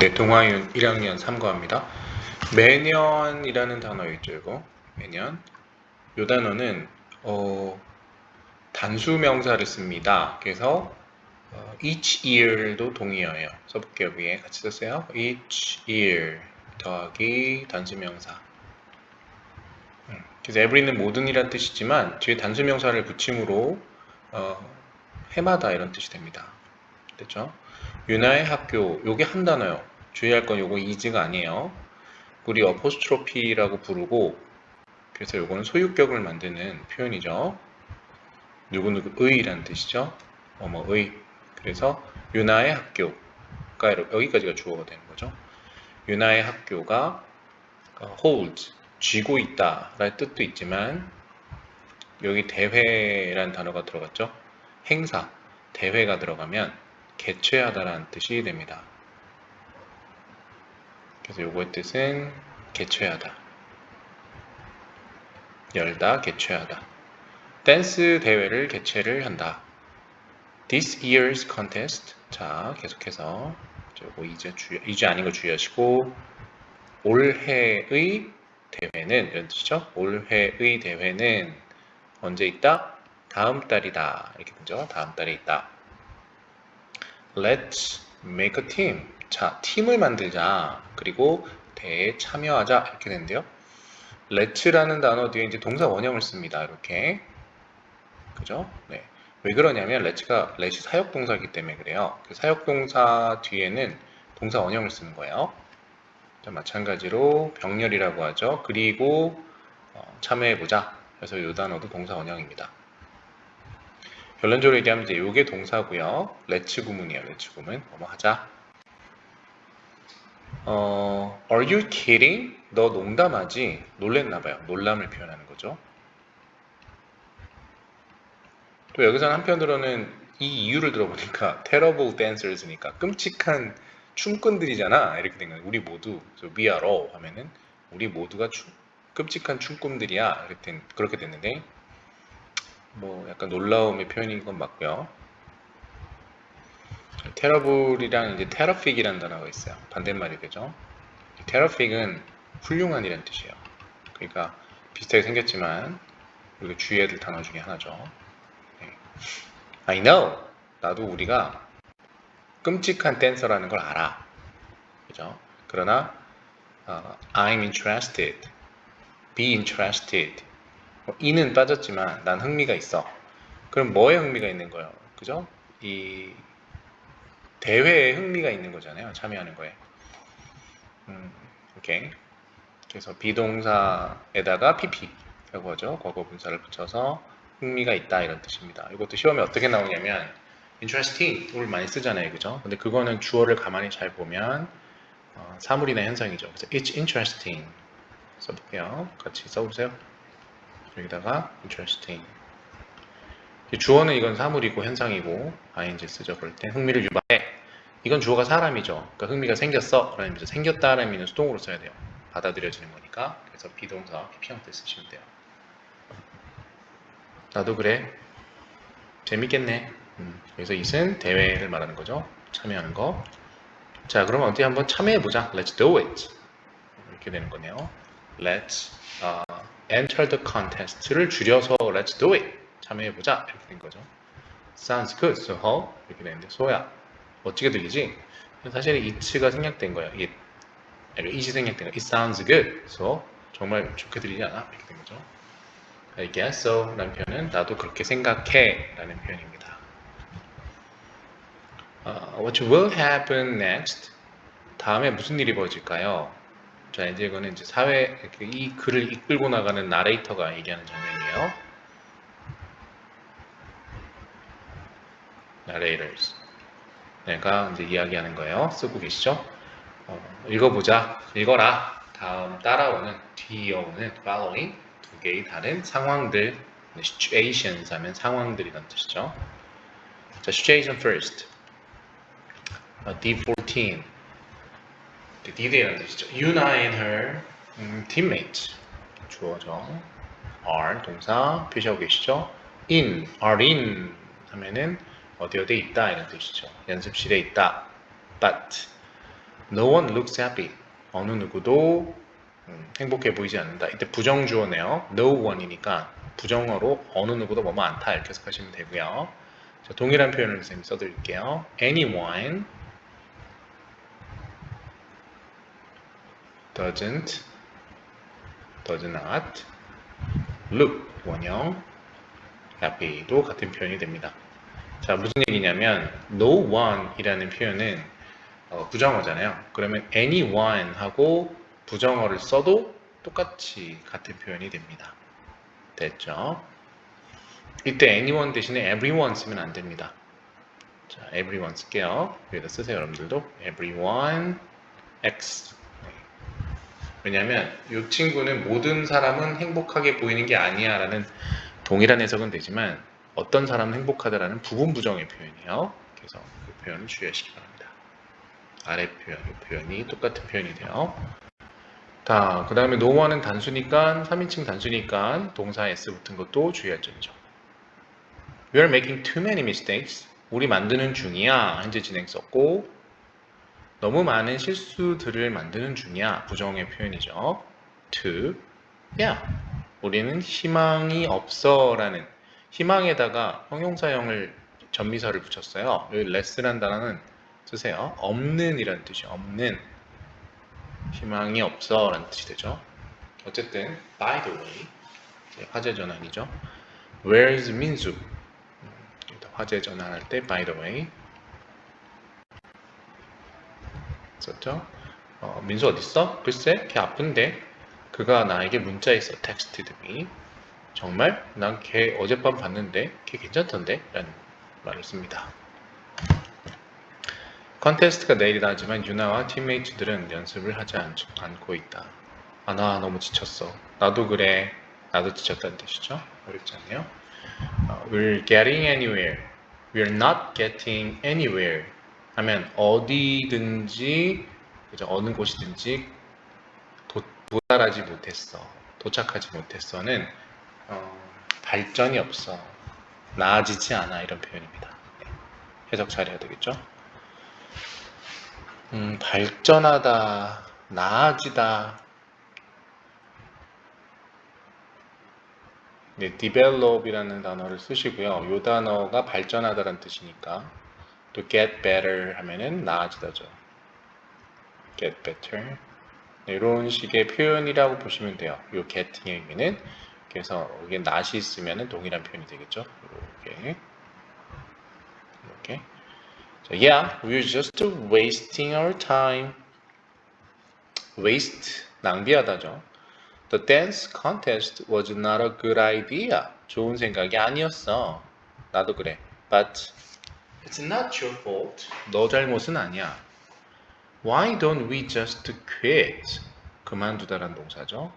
네, 동아윤 1학년 3과입니다. 매년이라는 단어 있죠, 이거. 매년. 이 단어는 어, 단수 명사를 씁니다. 그래서 어, each year도 동의어예요. 써볼게요, 위에 같이 쓰세요. each year 더하기 단수 명사. 음, 그래서 every는 모든이란 뜻이지만 뒤에 단수 명사를 붙임으로 어, 해마다 이런 뜻이 됩니다. 됐죠? 유나의 학교 요게 한 단어요. 주의할 건 요거 이즈가 아니에요. 우리 어포스트로피라고 부르고 그래서 요거는 소유격을 만드는 표현이죠. 누구누구의라는 뜻이죠. 뭐뭐의. 그래서 유나의 학교가 여기까지가 주어가 되는 거죠. 유나의 학교가 어, hold 쥐고 있다 라는 뜻도 있지만 여기 대회라는 단어가 들어갔죠. 행사, 대회가 들어가면 개최하다라는 뜻이 됩니다. 그래서 요거의 뜻은 개최하다. 열다, 개최하다. 댄스 대회를 개최를 한다. This year's contest. 자, 계속해서 요거 이제 주 이제 아닌 거 주의하시고 올해의 대회는 이런 뜻이죠. 올해의 대회는 언제 있다? 다음 달이다. 이렇게 되죠. 다음 달에 있다. Let's make a team. 자, 팀을 만들자. 그리고 대회에 참여하자. 이렇게 되는데요. let's라는 단어 뒤에 이제 동사 원형을 씁니다. 이렇게. 그죠? 네. 왜 그러냐면 let's가 let이 사역 동사이기 때문에 그래요. 그 사역 동사 뒤에는 동사 원형을 쓰는 거예요. 자, 마찬가지로 병렬이라고 하죠. 그리고 어, 참여해보자. 그래서 이 단어도 동사 원형입니다. 결론적으로 얘기하면 이제 요게 동사고요. let's 구문이에요. let's 구문. 뭐뭐 하자. 어, are you kidding? 너 농담하지? 놀랬나봐요. 놀람을 표현하는 거죠. 또 여기서는 한편으로는 이 이유를 들어보니까 terrible dancers니까 끔찍한 춤꾼들이잖아. 이렇게 된 거예요. 우리 모두 we are all 하면은 우리 모두가 춤, 끔찍한 춤꾼들이야. 이렇게 된, 그렇게 됐는데 뭐 약간 놀라움의 표현인 건 맞고요. 테러블이랑 이제 테러픽이라는 단어가 있어요. 반대말이 되죠. 테러픽은 훌륭한이라는 뜻이에요. 그러니까 비슷하게 생겼지만 우리가 주의해야 될 단어 중에 하나죠. 네. I know. 나도 우리가 끔찍한 댄서라는 걸 알아. 그죠? 그러나 uh, I'm interested. Be interested. 뭐, 이는 빠졌지만 난 흥미가 있어. 그럼 뭐에 흥미가 있는 거예요? 그죠? 이 대회에 흥미가 있는 거잖아요. 참여하는 거에. 음, 오케이. 그래서 비동사에다가 pp라고 하죠. 과거 분사를 붙여서 흥미가 있다 이런 뜻입니다. 이것도 시험에 어떻게 나오냐면 interesting을 많이 쓰잖아요. 그죠? 근데 그거는 주어를 가만히 잘 보면 어, 사물이나 현상이죠. 그래서 it's interesting 써볼게요. 같이 써보세요. 여기다가 interesting. 주어는 이건 사물이고 현상이고 ing 쓰죠. 그럴 때 흥미를 유발해. 이건 주어가 사람이죠. 그러니까 흥미가 생겼어. 라는 의미죠. 생겼다라는 의미는 수동으로 써야 돼요. 받아들여지는 거니까. 그래서 비동사 PP 형태 쓰시면 돼요. 나도 그래. 재밌겠네. 음, 그래서 이은 대회를 말하는 거죠. 참여하는 거. 자, 그러면 어디 한번 참여해 보자. Let's do it. 이렇게 되는 거네요. Let's uh, enter the contest를 줄여서 Let's do it. 참여해 보자. 이렇게 된 거죠. Sounds good. So 이렇게 되는데 소야 멋지게 들리지? 사실 it가 생략된 거예요. it. it이 생략된 거예요. It sounds good. So 정말 좋게 들리지 않아? 이렇게 된 거죠. I guess so 라는 표현은 나도 그렇게 생각해 라는 표현입니다. Uh, what will happen next? 다음에 무슨 일이 벌어질까요? 자, 이제 이거는 이제 사회, 이 글을 이끌고 나가는 나레이터가 얘기하는 장면이에요. narrators. 내가 이제 이야기하는 거예요. 쓰고 계시죠? 어, 읽어보자. 읽어라. 다음 따라오는 뒤이어오는 following 두 개의 다른 상황들 situations 하면 상황들이란 뜻이죠. 자, situation first. 어, D14 D이라는 뜻이죠. Yuna and her 음, teammates 주어죠. are 동사 표시하고 계시죠. in, are in 하면은 어디 어디 있다 이런 뜻이죠. 연습실에 있다. But No one looks happy. 어느 누구도 음, 행복해 보이지 않는다. 이때 부정주어네요. No one이니까 부정어로 어느 누구도 뭐뭐 않다 이렇게 해석하시면 되고요. 자, 동일한 표현을 선생님이 써드릴게요. Anyone doesn't, does not look 원형 happy도 같은 표현이 됩니다. 자 무슨 얘기냐면 no one이라는 표현은 어, 부정어잖아요. 그러면 anyone 하고 부정어를 써도 똑같이 같은 표현이 됩니다. 됐죠? 이때 anyone 대신에 everyone 쓰면 안 됩니다. 자, everyone 쓸게요. 여기다 쓰세요, 여러분들도. everyone x. 네. 왜냐면 이 친구는 모든 사람은 행복하게 보이는 게 아니야 라는 동일한 해석은 되지만 어떤 사람은 행복하다라는 부분 부정의 표현이에요. 그래서 그 표현을 주의하시기 바랍니다. 아래 표현, 이 표현이 똑같은 표현이 돼요. 자, 그 다음에 노원은 단수니까 3인칭 단수니까 동사 s 붙은 것도 주의할 점이죠. We are making too many mistakes. 우리 만드는 중이야. 현재 진행 썼고 너무 많은 실수들을 만드는 중이야. 부정의 표현이죠. to yeah. 우리는 희망이 없어 라는 희망에다가 형용사형을 전미사를 붙였어요. 여기 less란 단어는 쓰세요. 없는 이라는 뜻이 없는 희망이 없어 라는 뜻이 되죠. 어쨌든 by the way 화재 전환이죠. Where's 민수? 음, 화재 전환할 때 by the way 썼죠. 어, 민수 어딨어? 글쎄 걔 아픈데 그가 나에게 문자했어. texted me. 정말? 난 걔 어젯밤 봤는데 걔 괜찮던데? 라는 말을 씁니다. 컨테스트가 내일이다 하지만 유나와 팀메이트들은 연습을 하지 않, 않고 있다. 아, 나 너무 지쳤어. 나도 그래. 나도 지쳤다는 뜻이죠. 어렵지 않네요. 어, we're getting anywhere. We're not getting anywhere. 하면 어디든지, 그죠? 어느 곳이든지 도, 도달하지 못했어. 도착하지 못했어는 어, 발전이 없어. 나아지지 않아. 이런 표현입니다. 네. 해석 잘해야 되겠죠? 음, 발전하다, 나아지다. 네, develop이라는 단어를 쓰시고요. 이 단어가 발전하다라는 뜻이니까 또 get better 하면은 나아지다죠. get better. 네, 이런 식의 표현이라고 보시면 돼요. 이 getting의 의미는 그래서 이게 not이 있으면은 동일한 표현이 되겠죠. 이렇게 이렇게. So yeah, we're just wasting our time. Waste, 낭비하다죠. The dance contest was not a good idea. 좋은 생각이 아니었어. 나도 그래. But it's not your fault. 너 잘못은 아니야. Why don't we just quit? 그만두다란 동사죠.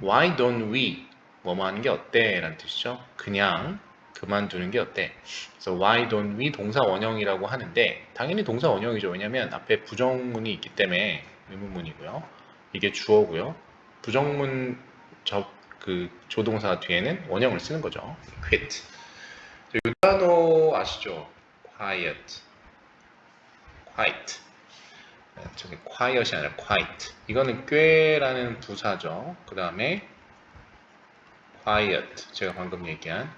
Why don't we? 뭐뭐 하는 게 어때? 라는 뜻이죠. 그냥 그만두는 게 어때? 그래서 why don't we 동사 원형이라고 하는데 당연히 동사 원형이죠. 왜냐면 앞에 부정문이 있기 때문에 의문문이고요. 이게 주어고요. 부정문 저그 조동사 뒤에는 원형을 쓰는 거죠. quit. 이 단어 아시죠? quiet. quiet. 저기 quiet이 아니라 quiet. 이거는 꽤라는 부사죠. 그 다음에 quiet. 제가 방금 얘기한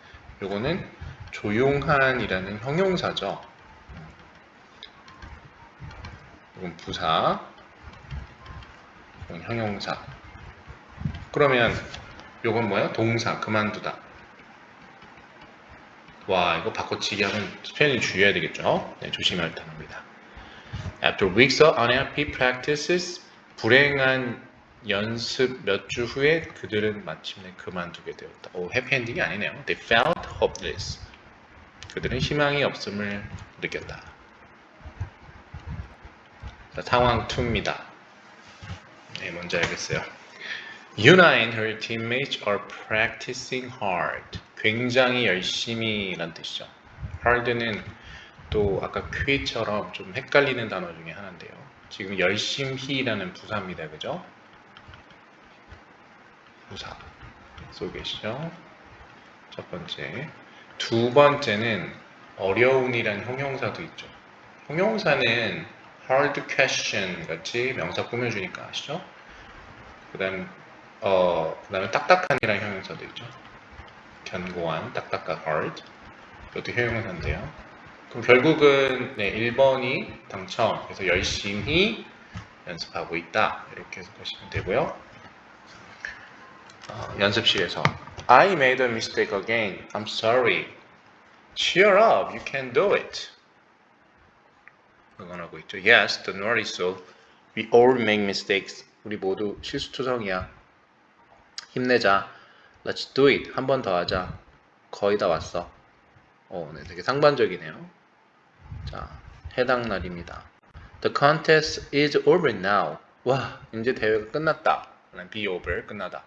요거는 조용한이라는 형용사죠. 이건 부사, 이건 형용사. 그러면 요건 뭐야? 동사, 그만두다. 와, 이거 바꿔치기 하면 스펠링 주의해야 되겠죠? 네, 조심할 단어입니다. After weeks of unhappy practices, 불행한 연습 몇 주 후에 그들은 마침내 그만두게 되었다. 오, 해피엔딩이 아니네요. They felt hopeless. 그들은 희망이 없음을 느꼈다. 자, 상황 2입니다. 네, 뭔지 알겠어요. Yuna and her teammates are practicing hard. 굉장히 열심히 란 뜻이죠. hard는 또 아까 quit처럼 좀 헷갈리는 단어 중에 하나인데요. 지금 열심히라는 부사입니다. 그죠? 부사 쏘 계시죠? 첫 번째. 두 번째는 어려운이란 형용사도 있죠. 형용사는 hard question 같이 명사 꾸며주니까 아시죠? 그 다음, 어, 그 다음에 딱딱한이라는 형용사도 있죠. 견고한, 딱딱한 hard. 이것도 형용사인데요. 그럼 결국은 네, 1번이 당첨. 그래서 열심히 연습하고 있다. 이렇게 해서 보시면 되고요. 어, 연습실에서 I made a mistake again. I'm sorry. Cheer up. You can do it. 응원하고 있죠. Yes, Lord is so. We all make mistakes. 우리 모두 실수투성이야. 힘내자. Let's do it. 한 번 더 하자. 거의 다 왔어. 어, 네, 되게 상반적이네요. 자, 해당 날입니다. The contest is over now. 와, 이제 대회가 끝났다. be over, 끝나다.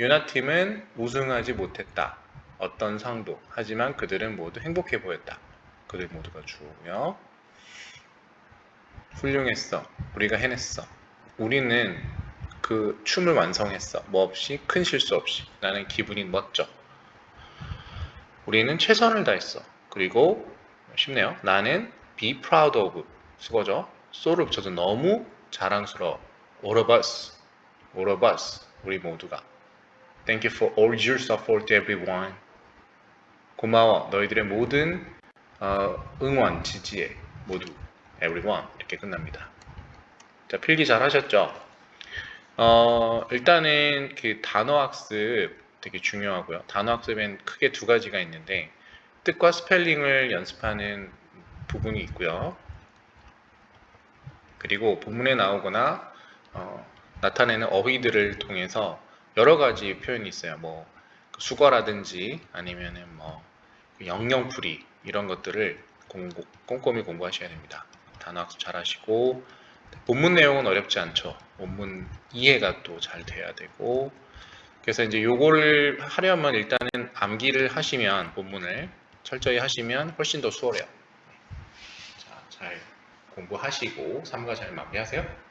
유나팀은 우승하지 못했다. 어떤 상도. 하지만 그들은 모두 행복해 보였다. 그들 모두가 주어고요. 훌륭했어. 우리가 해냈어. 우리는 그 춤을 완성했어. 뭐 없이 큰 실수 없이. 나는 기분이 멋져. 우리는 최선을 다했어. 그리고 쉽네요. 나는 be proud of 수거죠. so를 붙여서 너무 자랑스러워. All of us. All of us. 우리 모두가. Thank you for all your support, everyone. 고마워. 너희들의 모든 어, 응원, 지지에 모두 everyone 이렇게 끝납니다. 자, 필기 잘 하셨죠? 어, 일단은 그 단어 학습 되게 중요하고요. 단어 학습엔 크게 두 가지가 있는데 뜻과 스펠링을 연습하는 부분이 있고요. 그리고 본문에 나오거나 어, 나타내는 어휘들을 통해서 여러 가지 표현이 있어요. 뭐 수거라든지 아니면은 뭐 영영풀이 이런 것들을 공부, 꼼꼼히 공부하셔야 됩니다. 단어 학습 잘 하시고 본문 내용은 어렵지 않죠. 본문 이해가 또 잘 돼야 되고 그래서 이제 요거를 하려면 일단은 암기를 하시면 본문을 철저히 하시면 훨씬 더 수월해요. 자, 잘 공부하시고 3과 잘 마무리하세요.